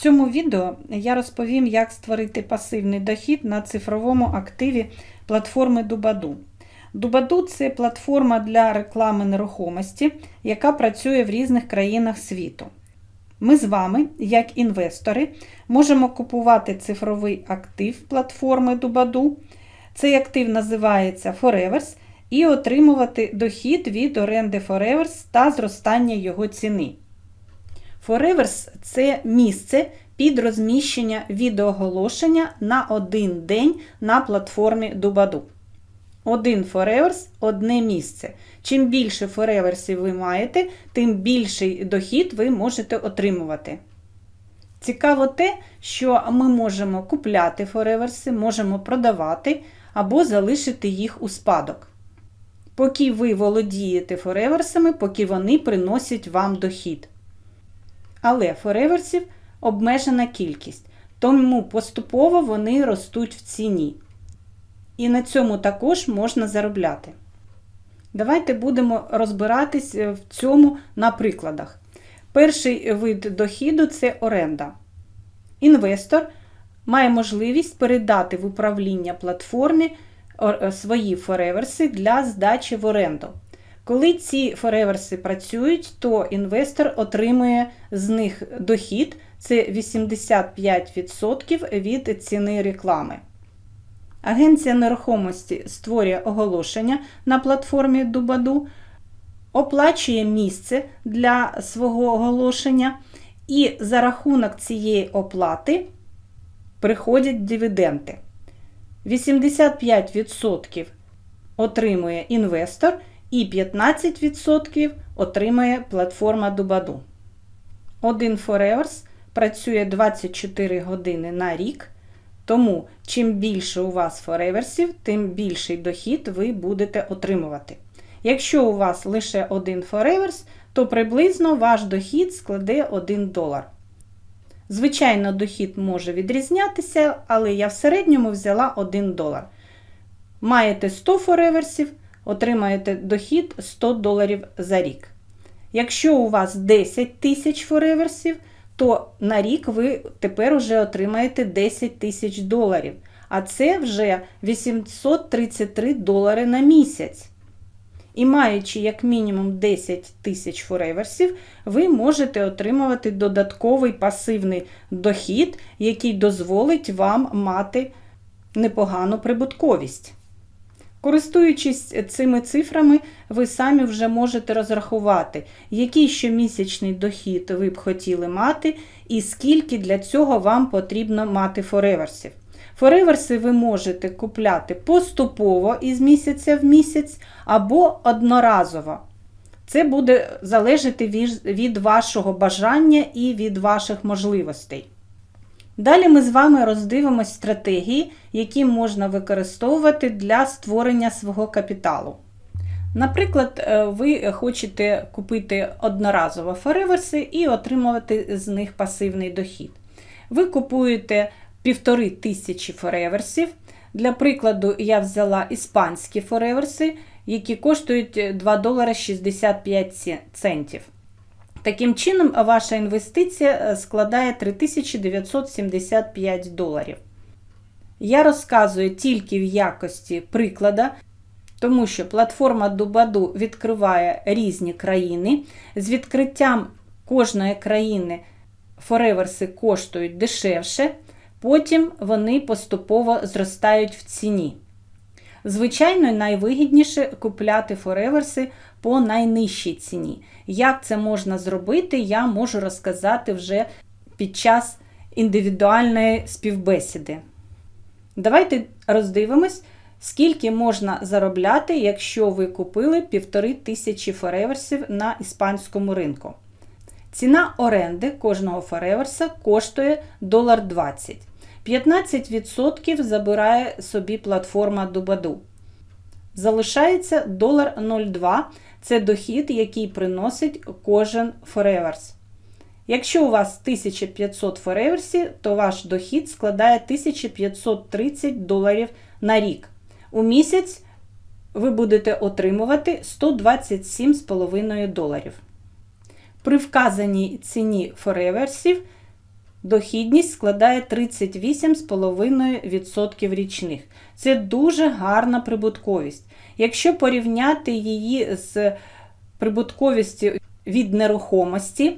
В цьому відео я розповім, як створити пасивний дохід на цифровому активі платформи Дубаду. Дубаду це платформа для реклами нерухомості, яка працює в різних країнах світу. Ми з вами, як інвестори, можемо купувати цифровий актив платформи Дубаду. Цей актив називається Forevers і отримувати дохід від оренди Forevers та зростання його ціни. Forevers – це місце під розміщення відеоголошення на один день на платформі Дубаду. Один Forevers – одне місце. Чим більше фореверсів ви маєте, тим більший дохід ви можете отримувати. Цікаво те, що ми можемо купляти фореверси, можемо продавати або залишити їх у спадок. Поки ви володієте фореверсами, поки вони приносять вам дохід. Але фореверсів обмежена кількість, тому поступово вони ростуть в ціні. І на цьому також можна заробляти. Давайте будемо розбиратись в цьому на прикладах. Перший вид дохіду це оренда. Інвестор має можливість передати в управління платформі свої фореверси для здачі в оренду. Коли ці фореверси працюють, то інвестор отримує з них дохід це 85% від ціни реклами. Агенція нерухомості створює оголошення на платформі Дубаду, оплачує місце для свого оголошення, і за рахунок цієї оплати приходять дивіденди. 85% отримує інвестор і 15% отримує платформа Дубаду. Один Forevers працює 24 години на рік. Тому, чим більше у вас фореверсів, тим більший дохід ви будете отримувати. Якщо у вас лише один фореверс, то приблизно ваш дохід складе 1 долар. Звичайно, дохід може відрізнятися, але я в середньому взяла 1 долар. Маєте 100 фореверсів, отримаєте дохід 100 доларів за рік. Якщо у вас 10 тисяч фореверсів, то на рік ви тепер вже отримаєте 10 тисяч доларів. А це вже 833 долари на місяць. І маючи як мінімум 10 тисяч фореверсів, ви можете отримувати додатковий пасивний дохід, який дозволить вам мати непогану прибутковість. Користуючись цими цифрами, ви самі вже можете розрахувати, який щомісячний дохід ви б хотіли мати, і скільки для цього вам потрібно мати фореверсів. Фореверси ви можете купляти поступово із місяця в місяць або одноразово. Це буде залежати від вашого бажання і від ваших можливостей. Далі ми з вами роздивимось стратегії, які можна використовувати для створення свого капіталу. Наприклад, ви хочете купити одноразово фореверси і отримувати з них пасивний дохід. Ви купуєте півтори тисячі фореверсів. Для прикладу, я взяла іспанські фореверси, які коштують 2 долари 65 центів. Таким чином, ваша інвестиція складає 3975 доларів. Я розказую тільки в якості приклада, тому що платформа Дубаду відкриває різні країни. З відкриттям кожної країни фореверси коштують дешевше, потім вони поступово зростають в ціні. Звичайно, найвигідніше купляти фореверси по найнижчій ціні. Як це можна зробити, я можу розказати вже під час індивідуальної співбесіди. Давайте роздивимось, скільки можна заробляти, якщо ви купили 1500 фореверсів на іспанському ринку. Ціна оренди кожного фореверса коштує 1,20 15% забирає собі платформа Дубаду. Залишається 1,02 це дохід, який приносить кожен фореверс. Якщо у вас 1500 фореверсів, то ваш дохід складає 1530 доларів на рік. У місяць ви будете отримувати 127,5 доларів. При вказаній ціні фореверсів Дохідність складає 38,5% річних. Це дуже гарна прибутковість. Якщо порівняти її з прибутковістю від нерухомості,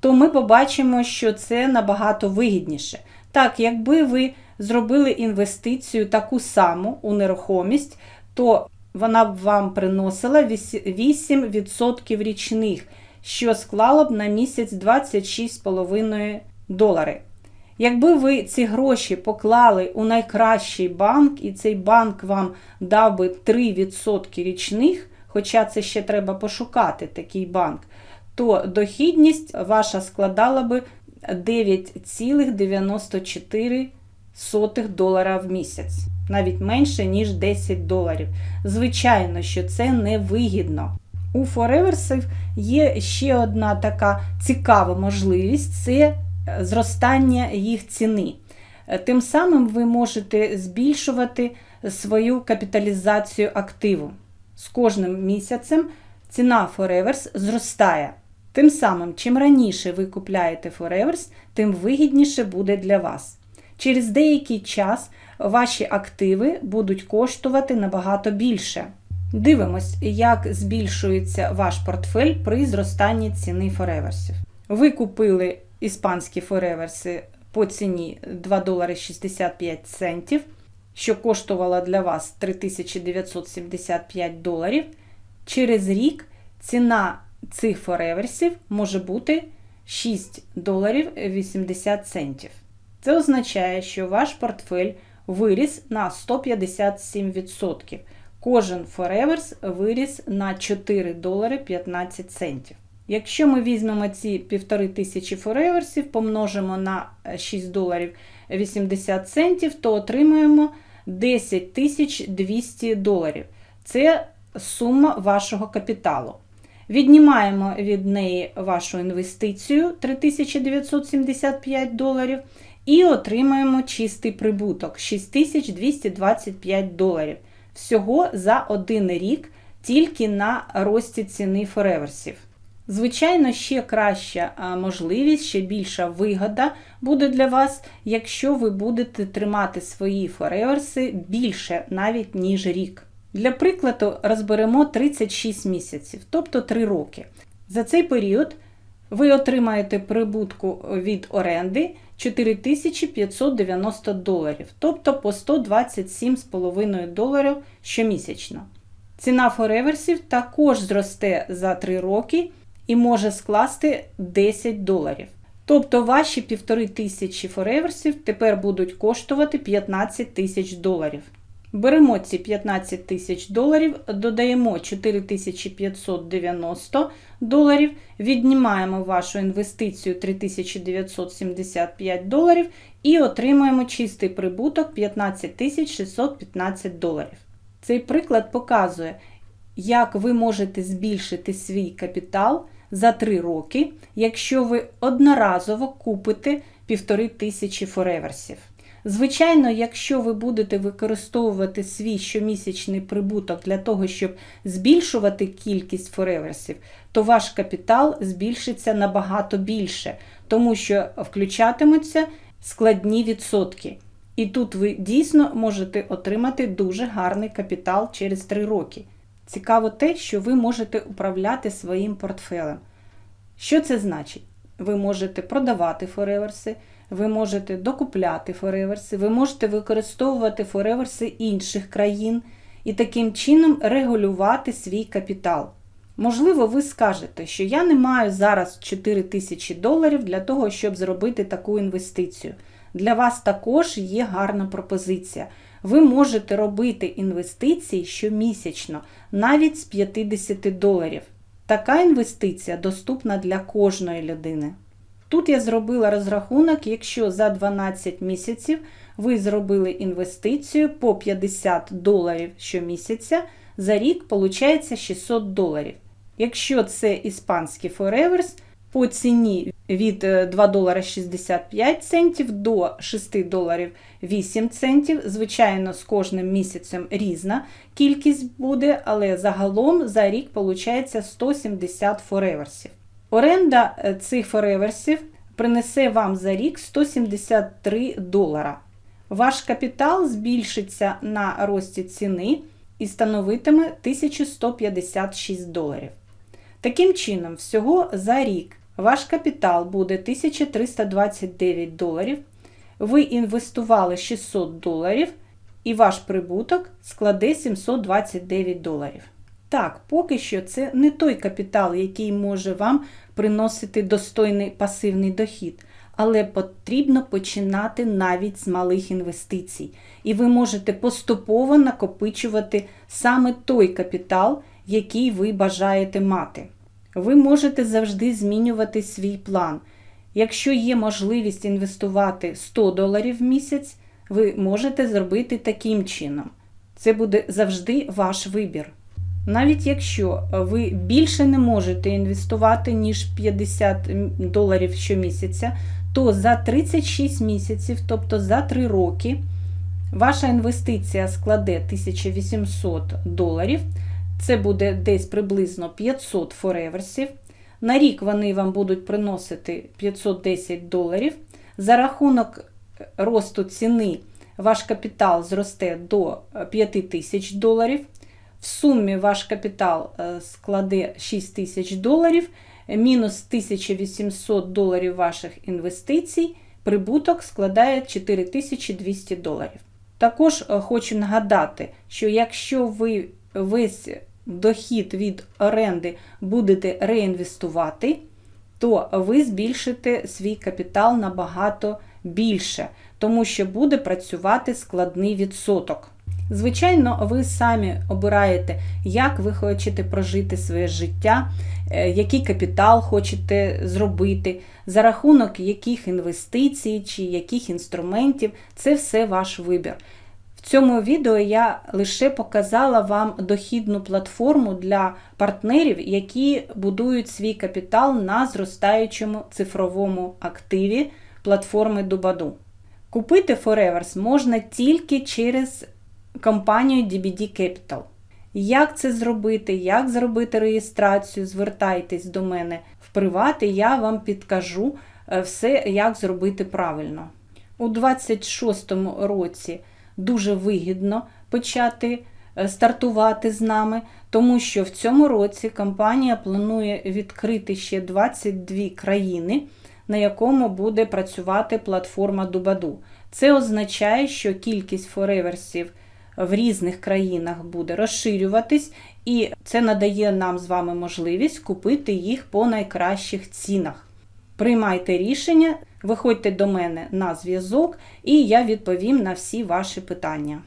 то ми побачимо, що це набагато вигідніше. Так, якби ви зробили інвестицію таку саму у нерухомість, то вона б вам приносила 8% річних, що склало б на місяць 26,5 долари. Якби ви ці гроші поклали у найкращий банк, і цей банк вам дав би 3% річних, хоча це ще треба пошукати такий банк, то дохідність ваша складала би 9,94 долара в місяць, навіть менше, ніж 10 доларів. Звичайно, що це не вигідно. У фореверсів є ще одна така цікава можливість це зростання їх ціни. Тим самим ви можете збільшувати свою капіталізацію активу. З кожним місяцем ціна Forever's зростає. Тим самим, чим раніше ви купляєте Forever's, тим вигідніше буде для вас. Через деякий час ваші активи будуть коштувати набагато більше. Дивимось, як збільшується ваш портфель при зростанні ціни Forever'сів. Ви купили іспанські Forever'си по ціні 2 долари 65 центів, що коштувало для вас 3975 доларів. Через рік ціна цих фореверсів може бути 6 доларів 80 центів. Це означає, що ваш портфель виріс на 157%. Кожен фореверс виріс на 4 долари 15 центів. Якщо ми візьмемо ці 1500 фореверсів, помножимо на 6 доларів 80 центів, то отримаємо 10 200 доларів. Це сума вашого капіталу. Віднімаємо від неї вашу інвестицію 3975 доларів і отримаємо чистий прибуток 6225 доларів. Всього за один рік тільки на рості ціни фореверсів. Звичайно, ще краща можливість, ще більша вигода буде для вас, якщо ви будете тримати свої фореверси більше навіть ніж рік. Для прикладу, розберемо 36 місяців, тобто 3 роки. За цей період ви отримаєте прибутку від оренди 4590 доларів, тобто по 127,5 доларів щомісячно. Ціна фореверсів також зросте за 3 роки і може скласти 10 доларів. Тобто ваші 1500 фореверсів тепер будуть коштувати 15 тисяч доларів. Беремо ці 15 тисяч доларів, додаємо 4590 доларів, віднімаємо вашу інвестицію 3975 доларів і отримаємо чистий прибуток 15 615 доларів. Цей приклад показує, як ви можете збільшити свій капітал за 3 роки, якщо ви одноразово купите 1500 фореверсів. Звичайно, якщо ви будете використовувати свій щомісячний прибуток для того, щоб збільшувати кількість фореверсів, то ваш капітал збільшиться набагато більше, тому що включатимуться складні відсотки. І тут ви дійсно можете отримати дуже гарний капітал через 3 роки. Цікаво те, що ви можете управляти своїм портфелем. Що це значить? Ви можете продавати фореверси, ви можете докупляти фореверси, ви можете використовувати фореверси інших країн і таким чином регулювати свій капітал. Можливо, ви скажете, що я не маю зараз 4 тисячі доларів для того, щоб зробити таку інвестицію. Для вас також є гарна пропозиція. Ви можете робити інвестиції щомісячно, навіть з 50 доларів. Така інвестиція доступна для кожної людини. Тут я зробила розрахунок, якщо за 12 місяців ви зробили інвестицію по 50 доларів щомісяця, за рік виходить 600 доларів. Якщо це іспанський Forevers, по ціні від 2 долара 65 центів до 6 доларів 8 центів. Звичайно, з кожним місяцем різна кількість буде, але загалом за рік виходить 170 фореверсів. Оренда цих фореверсів принесе вам за рік 173 долара. Ваш капітал збільшиться на рості ціни і становитиме 1156 доларів. Таким чином, всього за рік ваш капітал буде 1329 доларів, ви інвестували 600 доларів, і ваш прибуток складе 729 доларів. Так, поки що це не той капітал, який може вам приносити достойний пасивний дохід, але потрібно починати навіть з малих інвестицій. І ви можете поступово накопичувати саме той капітал, який ви бажаєте мати. Ви можете завжди змінювати свій план. Якщо є можливість інвестувати 100 доларів в місяць, ви можете зробити таким чином. Це буде завжди ваш вибір. Навіть якщо ви більше не можете інвестувати, ніж 50 доларів щомісяця, то за 36 місяців, тобто за 3 роки, ваша інвестиція складе 1800 доларів. Це буде десь приблизно 500 фореверсів. На рік вони вам будуть приносити 510 доларів. За рахунок росту ціни ваш капітал зросте до 5000 доларів. В сумі ваш капітал складе 6 тисяч доларів, мінус 1800 доларів ваших інвестицій, прибуток складає 4200 доларів. Також хочу нагадати, що якщо ви весь дохід від оренди будете реінвестувати, то ви збільшите свій капітал набагато більше, тому що буде працювати складний відсоток. Звичайно, ви самі обираєте, як ви хочете прожити своє життя, який капітал хочете зробити, за рахунок яких інвестицій чи яких інструментів це все ваш вибір. В цьому відео я лише показала вам дохідну платформу для партнерів, які будують свій капітал на зростаючому цифровому активі платформи Dubadu. Купити Forevers можна тільки через компанію DBD Capital. Як це зробити, як зробити реєстрацію, звертайтесь до мене в приват, я вам підкажу все, як зробити правильно. У 26-му році дуже вигідно почати стартувати з нами, тому що в цьому році компанія планує відкрити ще 22 країни, на якому буде працювати платформа Дубаду. Це означає, що кількість фореверсів в різних країнах буде розширюватись, і це надає нам з вами можливість купити їх по найкращих цінах. Приймайте рішення, виходьте до мене на зв'язок, і я відповім на всі ваші питання.